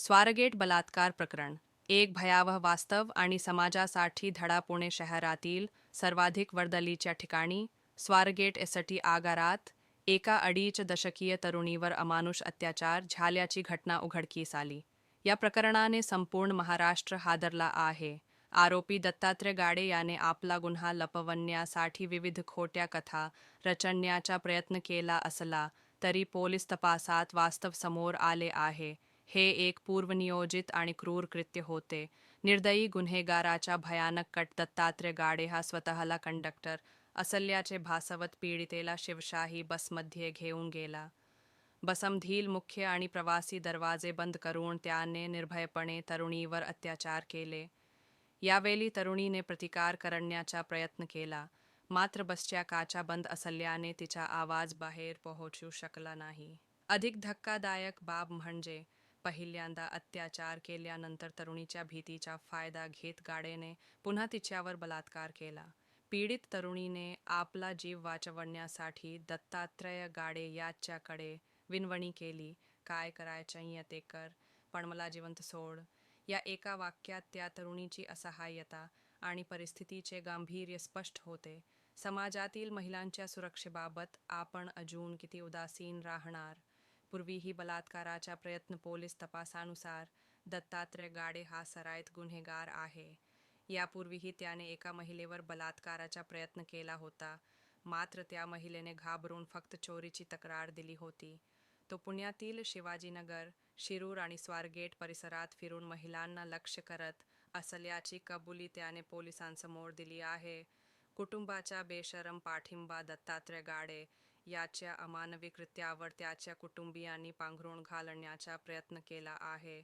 स्वारगेट बलात्कार प्रकरण. एक भयावह वास्तव आणि समाजासाठी धडा पुणे शहरातील सर्वाधिक वर्दलीच्या ठिकाणी स्वारगेट एसटी आगारात एका अडीच दशकीय तरुणीवर अमानुष अत्याचार झाल्याची घटना उघडकीस आली. या प्रकरणाने संपूर्ण महाराष्ट्र हादरला आहे. आरोपी दत्तात्रय गाडे याने आपला गुन्हा लपवण्यासाठी विविध खोट्या कथा रचण्याचा प्रयत्न केला असला तरी पोलीस तपासात वास्तव समोर आले आहे. हे एक पूर्वनियोजित आणि क्रूर कृत्य होते. निर्दयी गुन्हेगाराच्या भयानक कट दत्तात्रय गाडे हा स्वतःला कंडक्टर असल्याचे भासवत पीडितेला शिवशाही बसमध्ये घेऊन गेला. बसमधील मुख्य आणि प्रवासी दरवाजे बंद करून त्याने निर्भयपणे तरुणीवर अत्याचार केले. यावेळी तरुणीने प्रतिकार करण्याचा प्रयत्न केला. मात्र बसच्या काचा बंद असल्याने तिचा आवाज बाहेर पोहोचू शकला नाही. अधिक धक्कादायक बाब म्हणजे पहिल्यांदा अत्याचार केल्यानंतर तरुणीच्या भीतीचा फायदा घेत गाडेने पुन्हा तिच्यावर बलात्कार केला. पीडित तरुणीने आपला जीव वाचवण्यासाठी दत्तात्रय गाडे याच्याकडे विनवणी केली. काय करायचं ते कर पण मला जिवंत सोड. या एका वाक्यात त्या तरुणीची असहाय्यता आणि परिस्थितीचे गांभीर्य स्पष्ट होते. समाजातील महिलांच्या सुरक्षेबाबत आपण अजून किती उदासीन राहणार? पूर्वीही बलात्काराचा प्रयत्न पोलीस तपासानुसार दत्तात्रय गाडे हा सराईत गुन्हेगार आहे. यापूर्वीही त्याने एका महिलेवर बलात्काराचा प्रयत्न केला होता. मात्र त्या महिलेने घाबरून फक्त चोरीची तक्रार दिली होती. तो पुण्यातील शिवाजीनगर शिरूर आणि स्वारगेट परिसरात फिरून महिलांना लक्ष्य करत असल्याची कबुली त्याने पोलिसांसमोर दिली आहे. कुटुंबाचा बेशरम पाठिंबा दत्तात्रय गाडे याच्या अमानवी कृत्यावर त्याच्या कुटुंबियांनी पांघरुण घालण्याचा प्रयत्न केला आहे.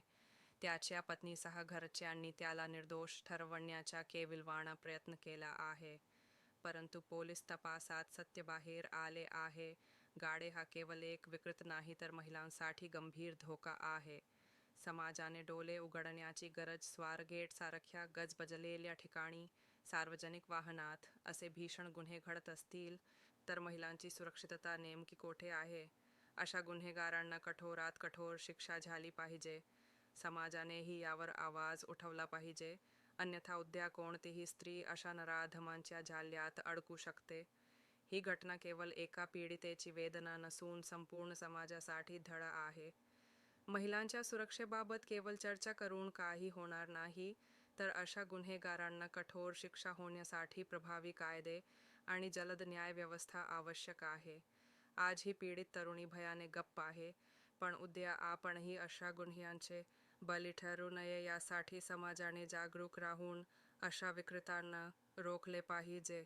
त्याच्या पत्नीसह घरच्यांनी त्याला निर्दोष ठरवण्याचा केविलवाणा प्रयत्न केला आहे. परंतु पोलीस तपासात सत्य बाहेर आले आहे. गाडे हा केवळ एक विकृत नाही तर महिलांसाठी गंभीर धोका आहे. समाजाने डोले उघडण्याची गरज स्वारगेट सारख्या गजबजलेल्या ठिकाणी सार्वजनिक वाहनात असे भीषण गुन्हे घडत असतील तर महिलांची सुरक्षितता नेमकी कोठे आहे? अशा गुन्हेगारांना कठोरात कठोर शिक्षा झाली पाहिजे. समाजानेही यावर आवाज उठवला पाहिजे. अन्यथा उद्या कोणतीही स्त्री अशा नराधमांच्या जाल्यात अडकू शकते. ही घटना केवळ एका पीडितेची वेदना नसून संपूर्ण समाजासाठी धडा आहे. महिलांच्या सुरक्षेबाबत केवळ चर्चा करून काही होणार नाही तर अशा गुन्हेगारांना कठोर शिक्षा होण्यासाठी प्रभावी कायदे आणि जलद न्याय व्यवस्था आवश्यक आहे. आज ही पीडित तरुणी भयाने गप्प आहे. पण उद्या आपणही अशा गुन्ह्यांचे बली ठरू नये यासाठी समाजाने जागरूक राहून अशा विकृतांना रोखले पाहिजे.